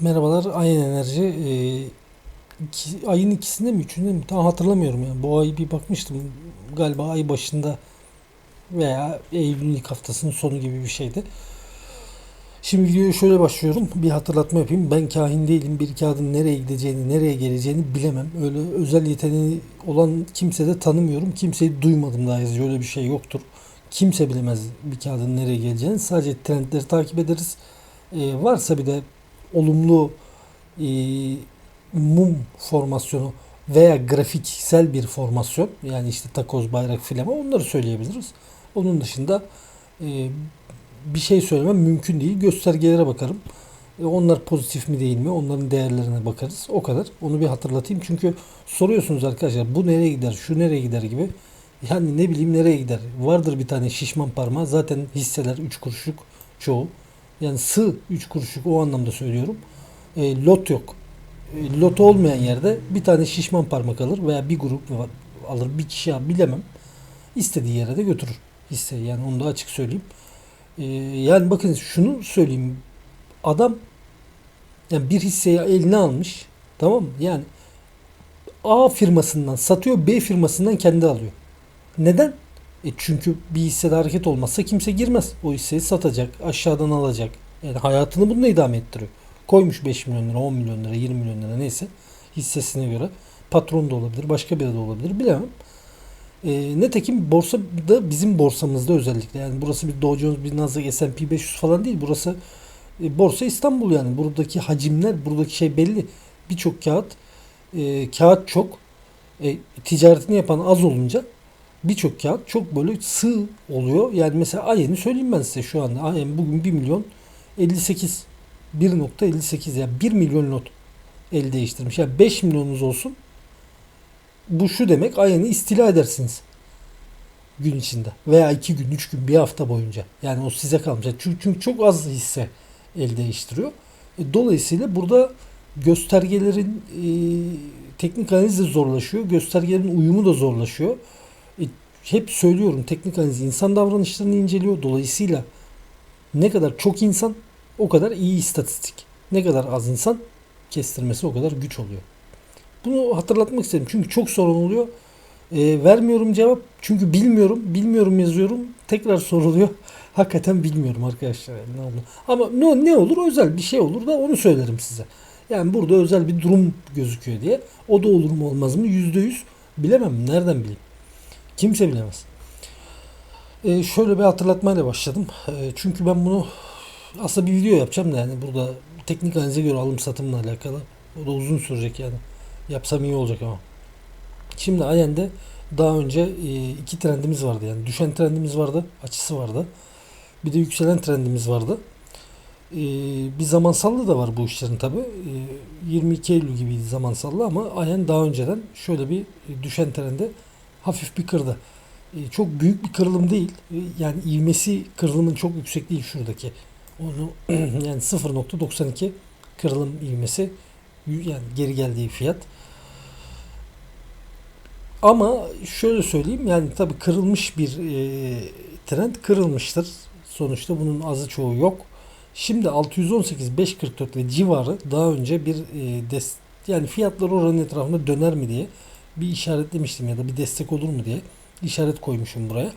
Merhabalar, Ayın Enerji. Ee, iki- ayın ikisinde mi, üçünde mi? Tam hatırlamıyorum yani. Bu ay bir bakmıştım. Galiba ay başında veya Eylül'ün ilk haftasının sonu gibi bir şeydi. Şimdi videoya şöyle başlıyorum. Bir hatırlatma yapayım. Ben kahin değilim. Bir kağıdın nereye gideceğini, nereye geleceğini bilemem. Öyle özel yeteneği olan kimse de tanımıyorum. Kimseyi duymadım daha yazıcı. Öyle bir şey yoktur. Kimse bilemez bir kağıdın nereye geleceğini. Sadece trendleri takip ederiz. Ee, varsa bir de olumlu e, mum formasyonu veya grafiksel bir formasyon yani işte takoz, bayrak, filama onları söyleyebiliriz. Onun dışında e, bir şey söylemem mümkün değil. Göstergelere bakarım. E, onlar pozitif mi değil mi? Onların değerlerine bakarız. O kadar. Onu bir hatırlatayım. Çünkü soruyorsunuz arkadaşlar bu nereye gider, şu nereye gider gibi. Yani ne bileyim nereye gider. Vardır bir tane şişman parmağı. Zaten hisseler 3 kuruşluk çoğu. Yani sığ 3 kuruşluk o anlamda söylüyorum. E, lot yok. E, lot olmayan yerde bir tane şişman parmak alır veya bir grup alır. Bir kişi al- bilemem. İstediği yere de götürür hisseyi. Yani onu da açık söyleyeyim. E, yani bakın şunu söyleyeyim. Adam yani bir hisseyi eline almış. Tamam mı? Yani A firmasından satıyor, B firmasından kendi alıyor. Neden? E çünkü bir hissede hareket olmazsa kimse girmez. O hisseyi satacak, aşağıdan alacak. Yani hayatını bununla idame ettiriyor. Koymuş 5 milyon lira, 10 milyon lira, 20 milyon lira neyse hissesine göre. Patron da olabilir, başka biri de olabilir bilemem. E, netekim borsa da bizim borsamızda özellikle yani burası bir Dow Jones, bir Nasdaq, S&P 500 falan değil. Burası e, borsa İstanbul yani. Buradaki hacimler, buradaki şey belli. Birçok kağıt, e, kağıt çok. E, ticaretini yapan az olunca birçok kağıt çok böyle sığ oluyor. Yani mesela AYEN'i söyleyeyim ben size şu anda. AYEN bugün 1 milyon 58 1.58 yani 1 milyon lot el değiştirmiş. Yani 5 milyonunuz olsun. Bu şu demek AYEN'i istila edersiniz gün içinde veya 2 gün, 3 gün, bir hafta boyunca. Yani o size kalmış. Çünkü, çünkü çok az hisse el değiştiriyor. E, dolayısıyla burada göstergelerin e, teknik analiz de zorlaşıyor. Göstergelerin uyumu da zorlaşıyor. E, hep söylüyorum teknik analiz insan davranışlarını inceliyor. Dolayısıyla ne kadar çok insan o kadar iyi istatistik. Ne kadar az insan kestirmesi o kadar güç oluyor. Bunu hatırlatmak istedim. Çünkü çok sorun oluyor. E, vermiyorum cevap. Çünkü bilmiyorum. Bilmiyorum yazıyorum. Tekrar soruluyor. Hakikaten bilmiyorum arkadaşlar. Yani ne oldu? Ama ne, ne olur? Özel bir şey olur da onu söylerim size. Yani burada özel bir durum gözüküyor diye. O da olur mu olmaz mı? Yüzde yüz bilemem. Nereden bileyim? Kimse bilemez. E, şöyle bir hatırlatmayla başladım. E, çünkü ben bunu aslında bir video yapacağım da yani burada teknik analize göre alım satımla alakalı. O da uzun sürecek yani. Yapsam iyi olacak ama. Şimdi Ayen'de daha önce e, iki trendimiz vardı yani. Düşen trendimiz vardı, açısı vardı. Bir de yükselen trendimiz vardı. E, bir zamansallığı da var bu işlerin tabi. 22 Eylül gibiydi zamansallığı ama Ayen daha önceden şöyle bir e, düşen trende hafif bir kırdı. E, çok büyük bir kırılım değil. E, yani ivmesi kırılımın çok yüksek değil şuradaki. Onu yani 0.92 kırılım ivmesi yani geri geldiği fiyat. Ama şöyle söyleyeyim yani tabii kırılmış bir e, trend kırılmıştır. Sonuçta bunun azı çoğu yok. Şimdi 618 544 ve civarı daha önce bir e, des yani fiyatlar oranın etrafında döner mi diye bir işaretlemiştim ya da bir destek olur mu diye işaret koymuşum buraya.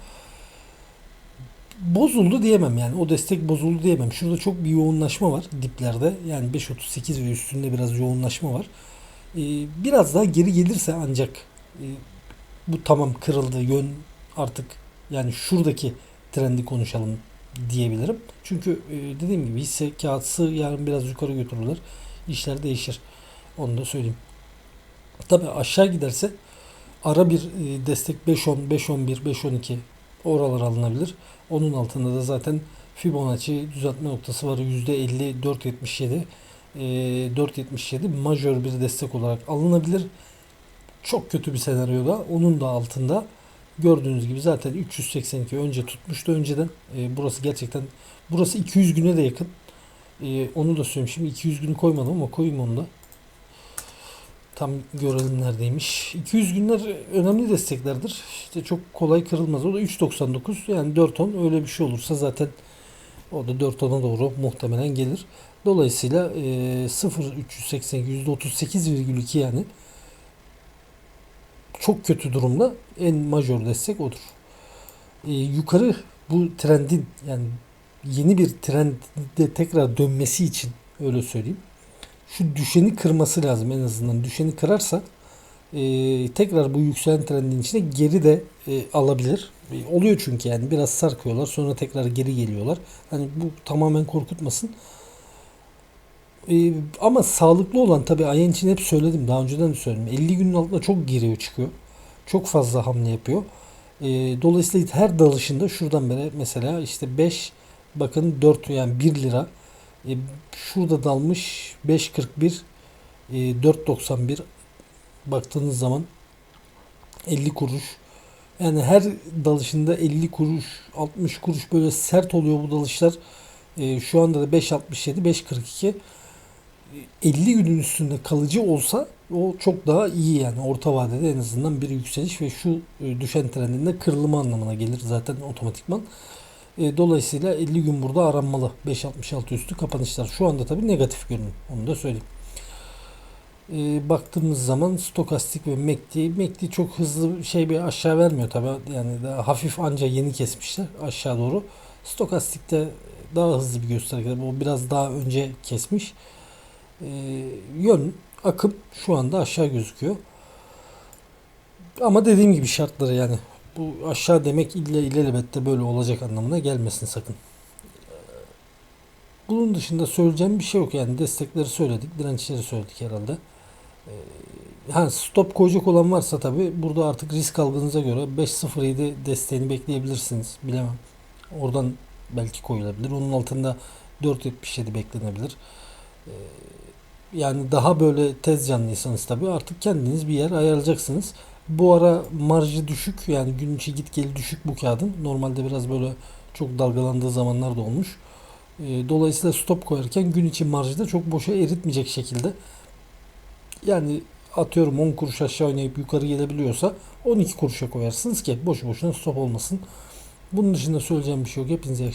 Bozuldu diyemem yani o destek bozuldu diyemem. Şurada çok bir yoğunlaşma var diplerde. Yani 5.38 ve üstünde biraz yoğunlaşma var. E, biraz daha geri gelirse ancak e, bu tamam kırıldı yön artık yani şuradaki trendi konuşalım diyebilirim. Çünkü e, dediğim gibi hisse kağıtsı yarın biraz yukarı götürülür. İşler değişir. Onu da söyleyeyim. Tabi aşağı giderse ara bir e, destek 5.10, 5.11, 5.12 oralar alınabilir. Onun altında da zaten Fibonacci düzeltme noktası var. %50 4.77 e, 4.77 majör bir destek olarak alınabilir çok kötü bir senaryoda onun da altında gördüğünüz gibi zaten 382 önce tutmuştu önceden. E, burası gerçekten burası 200 güne de yakın. E, onu da söyleyeyim. Şimdi 200 günü koymadım ama koyayım onu da. Tam görelim neredeymiş. 200 günler önemli desteklerdir. İşte çok kolay kırılmaz. O da 3.99 yani 4 on öyle bir şey olursa zaten O da 4 ona doğru muhtemelen gelir. Dolayısıyla e, 0 380 %38,2 yani çok kötü durumda en majör destek odur. E, yukarı bu trendin yani yeni bir trende tekrar dönmesi için öyle söyleyeyim. Şu düşeni kırması lazım en azından. Düşeni kırarsa e, tekrar bu yükselen trendin içine geri de e, alabilir. E, oluyor çünkü yani biraz sarkıyorlar sonra tekrar geri geliyorlar. Hani bu tamamen korkutmasın. E, ama sağlıklı olan tabii ayın için hep söyledim daha önceden de söyledim. 50 günün altında çok giriyor çıkıyor. Çok fazla hamle yapıyor. E, dolayısıyla her dalışında şuradan beri mesela işte 5 bakın 4 yani 1 lira e, şurada dalmış 5.41 e, 4.91 baktığınız zaman 50 kuruş yani her dalışında 50 kuruş 60 kuruş böyle sert oluyor bu dalışlar. E, şu anda da 5.67 5.42 50 günün üstünde kalıcı olsa o çok daha iyi yani orta vadede en azından bir yükseliş ve şu e, düşen trendinde kırılma anlamına gelir zaten otomatikman. E, dolayısıyla 50 gün burada aranmalı. 5.66 üstü kapanışlar. Şu anda tabii negatif görünüm. Onu da söyleyeyim. E, baktığımız zaman stokastik ve MACD, MACD çok hızlı şey bir aşağı vermiyor tabii. Yani daha hafif anca yeni kesmişler aşağı doğru. Stokastikte daha hızlı bir gösterge. O biraz daha önce kesmiş. E, yön, akım şu anda aşağı gözüküyor. Ama dediğim gibi şartları yani bu aşağı demek illa ilelebette böyle olacak anlamına gelmesin sakın. Bunun dışında söyleyeceğim bir şey yok yani destekleri söyledik, dirençleri söyledik herhalde. Ee, Ha stop koyacak olan varsa tabi burada artık risk algınıza göre 5.07 desteğini bekleyebilirsiniz. Bilemem. Oradan belki koyulabilir. Onun altında 4.77 beklenebilir. Ee, yani daha böyle tez canlıysanız tabi artık kendiniz bir yer ayarlayacaksınız. Bu ara marjı düşük yani gün içi git gel düşük bu kağıdın. Normalde biraz böyle çok dalgalandığı zamanlar da olmuş. E, dolayısıyla stop koyarken gün içi marjı da çok boşa eritmeyecek şekilde. Yani atıyorum 10 kuruş aşağı oynayıp yukarı gelebiliyorsa 12 kuruşa koyarsınız ki boşu boşuna stop olmasın. Bunun dışında söyleyeceğim bir şey yok. Hepinize